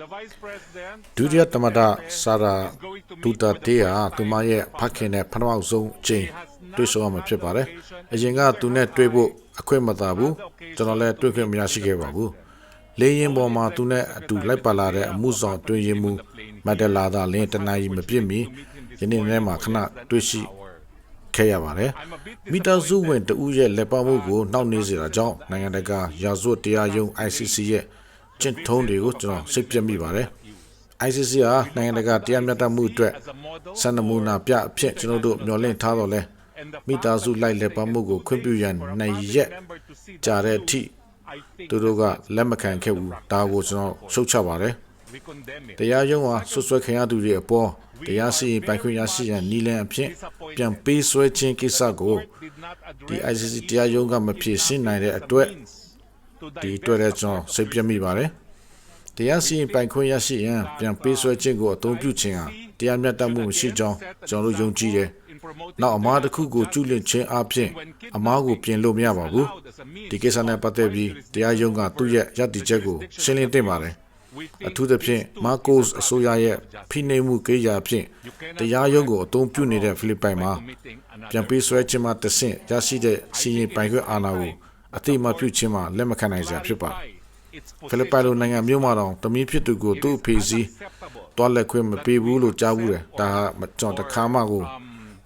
The Vice President ဒုတိယသမ္မတဆာရာဒူတာတေဟာသူမရဲ့ဖခင်နဲ့ပထမဆုံးအချိန်တွေ့ဆုံရမှာဖြစ်ပါတယ်။အရင်ကသူနဲ့တွေ့ဖို့အခွင့်မသာဘူး။ကျွန်တော်လည်းတွေ့ခွင့်မရရှိခဲ့ပါဘူး။လေရင်ပေါ်မှာသူနဲ့အတူလိုက်ပါလာတဲ့အမှုဆောင်တွင်ရင်မှုမက်ဒလာသာလင်းတနာရီမပြည့်မီယနေ့နေ့မှာခဏတွေ့ရှိခဲ့ရပါတယ်။မိသားစုဝင်တဦးရဲ့လက်ပါမှုကိုနှောက်နှေးစေတာကြောင့်နိုင်ငံတကာရာဇဝတ်တရားရုံး ICC ရဲ့ ကျင့်ထုံးတွေကိုကျွန်တော်စိတ်ပြတ်မိပါတယ်။ ICC ဟာနိုင်ငံတကာတရားမျှတမှုအတွက် as a model စံနမူနာပြအဖြစ်ကျွန်တော်တို့မျှော်လင့်ထားတော့လဲ and the မိသားစုလိုက်လက်ပါမှုကိုခွင့်ပြုရန်နိုင်ရက် member to see ကြာတဲ့အထိ I think သူတို့ကလက်မခံခဲ့ဘူးဒါကိုကျွန်တော်ရှုတ်ချပါတယ် we condemn it. တရားရုံးဟာဆွဆွဲခံရသူတွေအပေါ်တရားစီရင်ပိုင်ခွင့်ရရှိရန်နီလန်အဖြစ်ပြန်ပေးဆွဲခြင်းကိစ္စကို Did not ဒီ address ICC တရားရုံးကမဖြေရှင်းနိုင်တဲ့အတွက် to ဒီအတွက်လည်းကျွန်တော်စိတ်ပြတ်မိပါတယ်တရားစီရင်ပိုင်ခွင့်ရရှိရန်ပြန်ပေးဆွဲခြင်းကိုအသုံးပြုခြင်းဟာတရားမျှတမှုမရှိကြောင်းကျွန်တော်တို့ယုံကြည်တယ် in promoting နောက်အမားတစ်ခုကိုကျူးလွန်ခြင်းအပြင်အမားကိုပြင်လို့မရပါဘူး as a means ဒီကိစ္စနဲ့ပတ်သက်ပြီးတရားရုံးကသူ့ရဲ့ရည်တည်ချက်ကိုရှင်းလင်းသင့်ပါတယ် we အ think ထူးသဖြင့်မာကိုစ်အစိုးရရဲ့ဖိနှိပ်မှုကိရိယာဖြင့်တရားရုံးကိုအသုံးပြုနေတဲ့ဖိလစ်ပိုင်မှာ committing another ပြန်ပေးဆွဲခြင်းမှတဆင့်ရရှိတဲ့စီရင်ပိုင်ခွင့်အာဏာကို အတိအမပြုခြင်းမှာလက်မခံနိုင်စရာဖြစ်ပါတယ် its ဖိလစ်ပိုင်လိုနိုင်ငံမျိုးမှာတော့တမီးဖြစ်သူကိုသူ့အဖေစီ acceptable တွားလက်ခွင့်မပေးဘူးလို့ကြားဘူးတယ်ဒါဟာမကျွန်တော်တစ်ခါမှကို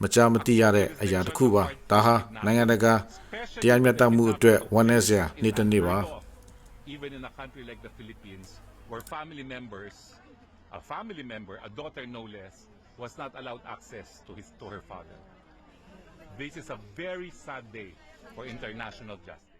မကြားမသိရတဲ့အရာတစ်ခုပါဒါဟာနိုင်ငံတကာတရားမျှတမှုအတွက်ဝန်내စရာနေ့တစ်နေ့ပါ even in a country like the Philippines where family members a family member a daughter no less was not allowed access to his to her father this is a very sad day for international justice